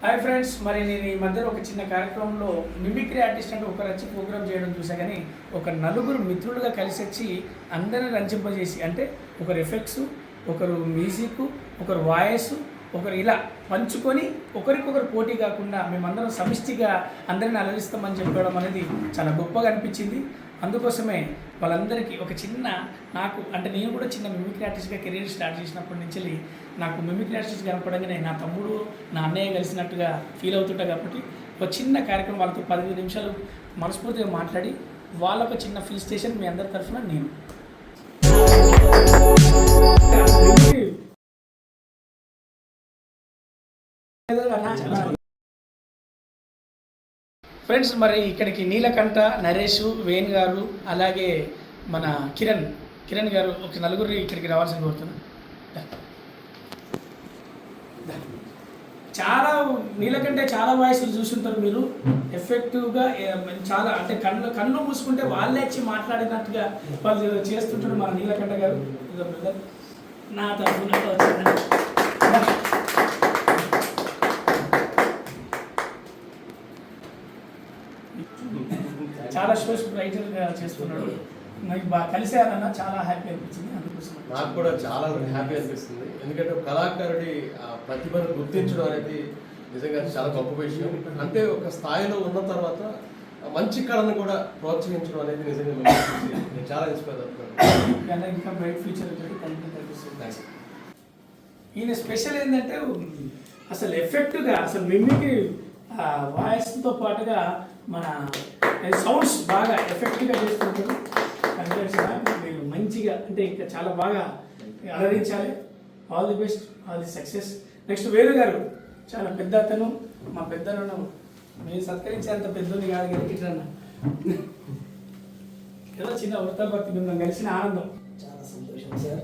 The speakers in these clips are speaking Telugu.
హాయ్ ఫ్రెండ్స్ మరి నేను ఈ మధ్యలో ఒక చిన్న కార్యక్రమంలో మిమిక్రీ ఆర్టిస్ట్ అంటే ఒకరు వచ్చి ప్రోగ్రామ్ చేయడం చూసా కానీ ఒక నలుగురు మిత్రులుగా కలిసి వచ్చి అందరిని రంజింపజేసి అంటే ఒకరు ఎఫెక్ట్స్ ఒకరు మ్యూజిక్ ఒకరు వాయిస్ ఒకరు ఇలా పంచుకొని ఒకరికొకరు పోటీ కాకుండా మేమందరం సమిష్టిగా అందరిని అలరిస్తామని చెప్పడం అనేది చాలా గొప్పగా అనిపించింది. అందుకోసమే వాళ్ళందరికీ ఒక చిన్న నాకు అంటే నేను కూడా చిన్న మిమిక్రీ ఆర్టిస్ట్గా కెరీర్ స్టార్ట్ చేసినప్పటి నుంచి నాకు మిమిక్రీ ఆర్టిస్ట్ కనపడంగానే నా తమ్ముడు నా అన్నయ్య కలిసినట్టుగా ఫీల్ అవుతుంటా కాబట్టి ఒక చిన్న కార్యక్రమం వాళ్ళతో పదిహేను నిమిషాలు మనస్ఫూర్తిగా మాట్లాడి వాళ్ళొక చిన్న ఫీల్ స్టేషన్ మీ అందరి తరఫున నేను. ఫ్రెండ్స్ మరి ఇక్కడికి నీలకంఠ నరేష్ వేణ్ గారు అలాగే మన కిరణ్. కిరణ్ గారు ఒక నలుగురు ఇక్కడికి రావాల్సింది కోరుతున్నా చాలా నీలకంటే చాలా వాయిస్లు చూసుంటారు మీరు. ఎఫెక్టివ్గా చాలా అంటే కళ్ళు కళ్ళు మూసుకుంటే వాళ్ళే వచ్చి మాట్లాడినట్టుగా వాళ్ళు చేస్తుంటారు మన నీలకంఠ గారు. నా తరఫున వచ్చిందండి దా. చాలా షోస్ రైటర్గా చేస్తున్నాడు నాకు బాగా కలిసారన్న చాలా హ్యాపీ అనిపించింది. అందుకోసం నాకు కూడా చాలా హ్యాపీ అనిపిస్తుంది. ఎందుకంటే ఒక కళాకారుడి ఆ ప్రతిభను గుర్తించడం అనేది నిజంగా చాలా గొప్ప విషయం. అంటే ఒక స్థాయిలో ఉన్న తర్వాత మంచి కళను కూడా ప్రోత్సహించడం అనేది నిజంగా. నేను చాలా ఇన్స్పైర్ అవుతున్నాను. ఇంకా బ్రైట్ ఫ్యూచర్ కనిపిస్తుంది. ఈయన స్పెషల్ ఏంటంటే అసలు ఎఫెక్ట్గా అసలు మిమ్మికి వాయిస్తో పాటుగా మన సౌండ్స్ బాగా ఎఫెక్ట్గా చేసుకుంటారు కనిపించిన మీరు మంచిగా అంటే ఇంకా చాలా బాగా అలరించాలి. All the best all the success next వేరు గారు చాలా పెద్ద అతను మా పెద్దలను మేము సత్కరించేంత పెద్దోని కాదు గెలికిట్రన్న ఏదో చిన్న వృత్తాభక్తి బృందం కలిసిన ఆనందం. చాలా సంతోషం సార్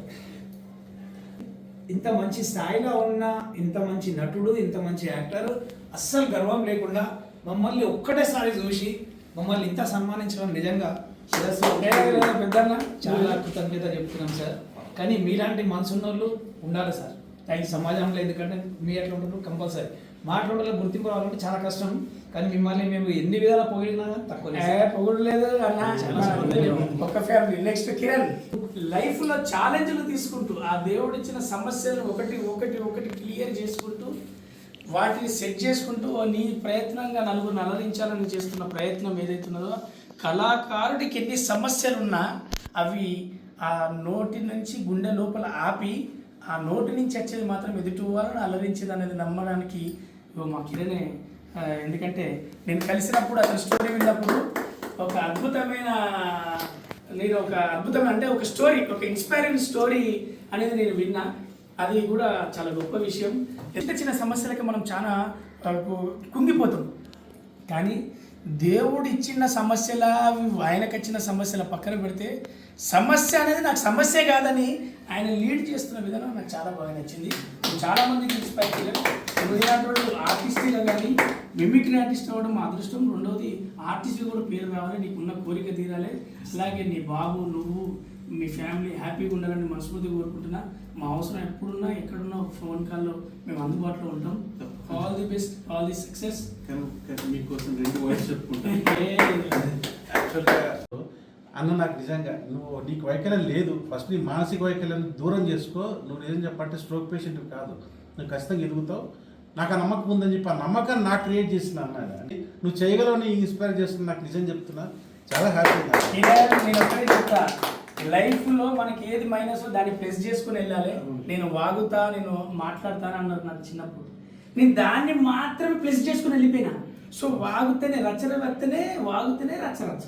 ఇంత మంచి స్థాయిలో ఉన్న ఇంత మంచి నటుడు ఇంత మంచి యాక్టర్ అస్సలు గర్వం లేకుండా మమ్మల్ని ఒక్కటేసారి చూసి మమ్మల్ని ఇంత సన్మానించడం నిజంగా శిరస్సు పెద్దన్న చాలా కృతజ్ఞత చెప్తున్నాం సార్. కానీ మీలాంటి మనసున్న వాళ్ళు ఉండాలి సార్. ఈ సమాజంలో ఎందుకంటే మీ ఎట్లా ఉంటారు కంపల్సరీ. మాట్లాడాలి గుర్తింపు రావాలంటే చాలా కష్టం. కానీ మిమ్మల్ని మేము ఎన్ని విధాలా పోయినా తక్కువ పొగడలేదు అన్న. ఒక ఫ్యామిలీ నెక్స్ట్ కిరణ్ లైఫ్లో ఛాలెంజ్లు తీసుకుంటూ ఆ దేవుడు ఇచ్చిన సమస్యలను ఒకటి ఒకటి ఒకటి క్లియర్ చేసుకుంటూ వాటిని సెట్ చేసుకుంటూ నీ ప్రయత్నంగా నలుగురు అలరించాలని చేస్తున్న ప్రయత్నం ఏదైతే ఉన్నదో కళాకారుడికి ఎన్ని సమస్యలున్నా అవి ఆ నోటి నుంచి గుండె లోపల ఆపి ఆ నోటి నుంచి వచ్చేది మాత్రం ఎదుటి వాళ్ళని అలరించేది అనేది నమ్మడానికి మా కిరణే ఎందుకంటే నేను కలిసినప్పుడు అతని స్టోరీ విన్నప్పుడు ఒక అద్భుతమైన నేను ఒక అద్భుతమైన అంటే ఒక స్టోరీ ఒక ఇన్స్పైరింగ్ స్టోరీ అనేది నేను విన్నా. అది కూడా చాలా గొప్ప విషయం. ఎంత చిన్న సమస్యలకి మనం చాలా కుంగిపోతాం. కానీ దేవుడు ఇచ్చిన సమస్యల ఆయనకు వచ్చిన సమస్యల పక్కన పెడితే సమస్య అనేది నాకు సమస్య కాదని ఆయన లీడ్ చేస్తున్న విధానం నాకు చాలా బాగా నచ్చింది. చాలామందికి చాలా ఇన్స్పైర్ చేయలేదు ఉదయాడు ఆర్టిస్ట్గా కానీ మిమిక్రీ ఆర్టిస్ట్ అవ్వడం మా అదృష్టం. రెండవది ఆర్టిస్ట్ కూడా పేరు రావాలి నీకున్న కోరిక తీరాలి. అలాగే నీ బాబు నువ్వు మీ ఫ్యామిలీ హ్యాపీగా ఉండాలని మనస్ఫూర్తిగా కోరుకుంటున్నా. మా అవసరం ఎప్పుడున్నా ఎక్కడున్నా ఒక ఫోన్ కాల్లో మేము అందుబాటులో ఉంటాం. All the best all the success మీకోసం రెండు వర్డ్స్ చెప్పుకుంటాను. యాక్చువల్గా అన్న నాకు నిజంగా నువ్వు నీకు వైకల్యం లేదు. ఫస్ట్ నీ మానసిక వైకల్యం దూరం చేసుకో. నువ్వు నిజం చెప్పంటే స్ట్రోక్ పేషెంట్ కాదు. నువ్వు ఖచ్చితంగా ఎదుగుతావు. నాకు ఆ నమ్మకం ఉందని చెప్పి ఆ నమ్మకాన్ని నాకు క్రియేట్ చేసిన అన్నాడు నువ్వు చేయగలవు నీ ఇన్స్పైర్ చేస్తున్నా నాకు నిజం చెప్తున్నా. చాలా హ్యాపీగా నేను ఒకటే చెప్తా. లైఫ్లో మనకి ఏది మైనస్ దాన్ని ప్లస్ చేసుకుని వెళ్ళాలి. నేను వాగుతా నేను మాట్లాడతాను అన్నారు నాకు చిన్నప్పుడు. నేను దాన్ని మాత్రమే ప్లస్ చేసుకుని వెళ్ళిపోయినా. సో వాగుతేనే రచన వస్తేనే వాగుతేనే రచ్చ రచ్చ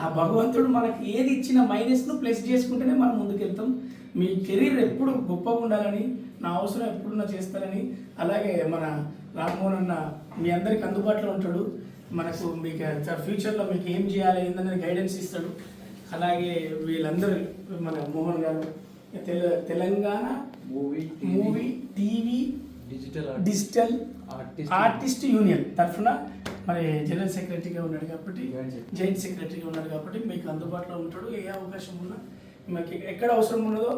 ఆ భగవంతుడు మనకి ఏది ఇచ్చిన మైనస్ను ప్లస్ చేసుకుంటేనే మనం ముందుకెళ్తాం. మీ కెరీర్ ఎప్పుడు గొప్పగా ఉండాలని నా అవసరం ఎప్పుడున్నా చేస్తారని అలాగే మన రామ్మోహన్ అన్న మీ అందరికి అందుబాటులో ఉంటాడు. మనకు మీకు ఫ్యూచర్లో మీకు ఏం చేయాలి ఏందనేది గైడెన్స్ ఇస్తాడు. అలాగే వీళ్ళందరూ మన మోహన్ గారు తెల Telangana movie movie TV digital digital artist union. తరఫున మరి జనరల్ సెక్రటరీగా ఉన్నాడు కాబట్టి. జాయింట్ సెక్రటరీగా ఉన్నాడు కాబట్టి మీకు అందుబాటులో ఉంటాడు. ఏ అవకాశం ఉన్నా మీకు ఎక్కడ అవసరం ఉన్నదో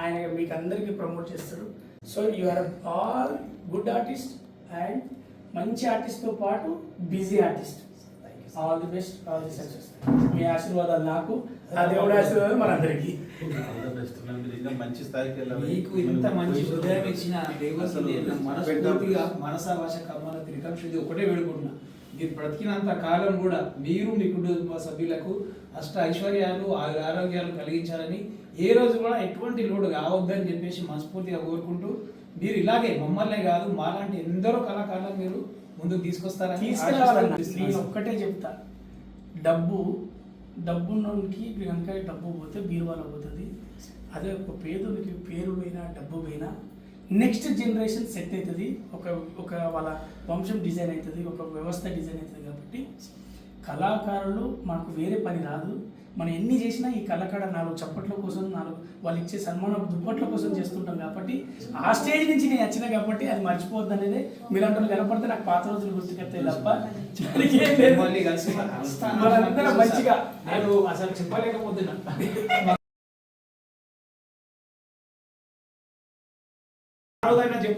ఆయన మీకు అందరికీ ప్రమోట్ చేస్తాడు. So you are all good artist and మంచి ఆర్టిస్ట్తో పాటు busy artist all the best all the success మీ ఆశీర్వాదాలు నాకు ఆ దేవుడి ఆశీర్వాదాలు మనందరికీ. మంచి స్థాయికి వెళ్ళాలి మీకు ఇంత మంచి హృదయం ఇచ్చిన నేను మనస్ఫూర్తిగా మనసా భాష కర్మాల త్రికం శుద్ధి ఒకటే వేడుకుంటున్నా. మీరు బ్రతికినంత కాలం కూడా మీరు మీ కుటుంబ సభ్యులకు అష్ట ఐశ్వర్యాలు ఆరు- ఆరోగ్యాలు కలిగించాలని ఏ రోజు కూడా ఎటువంటి లోటు కావద్దని చెప్పేసి మనస్ఫూర్తిగా కోరుకుంటూ మీరు ఇలాగే మమ్మల్నే కాదు మాలాంటి ఎందరో కళాకారులను మీరు ముందుకు తీసుకొస్తారని నేను ఒక్కటే చెప్తా. డబ్బు డబ్బు ఉన్నోనికి కనుక డబ్బు పోతే బీరువాలో పోతుంది. అదే ఒక పేదోనికి పేరు పోయినా డబ్బు పోయినా నెక్స్ట్ జనరేషన్ సెట్ అవుతుంది. ఒక ఒక వాళ్ళ వంశం డిజైన్ అవుతుంది ఒక వ్యవస్థ డిజైన్ అవుతుంది కాబట్టి కళాకారులు మనకు వేరే పని రాదు. మనం ఎన్ని చేసినా ఈ కళాకాడ నాలుగు చప్పట్ల కోసం నాలుగు వాళ్ళు ఇచ్చే సన్మాన దుప్పట్ల కోసం చేస్తుంటాం కాబట్టి ఆ స్టేజ్ నుంచి నేను వచ్చిన కాబట్టి అది మర్చిపోద్దు అనేది మీలాంటి వాళ్ళు కనపడితే నాకు పాత రోజులు గుర్తుకొస్తాయి తప్ప మనందరం మంచిగా నేను అసలు చెప్పలేకపోతున్నా.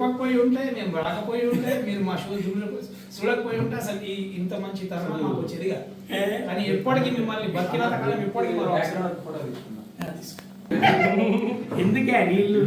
చెప్పకపోయి ఉంటే మేము రాకపోయి ఉంటే మీరు మా షో చూడ చూడకపోయి ఉంటే అసలు ఈ ఇంత మంచి తరుణం మాకు వచ్చేది. కానీ ఎప్పటికీ మిమ్మల్ని బతికినంత కాలం ఎప్పటికీ మనం ఎందుకే? నీళ్ళు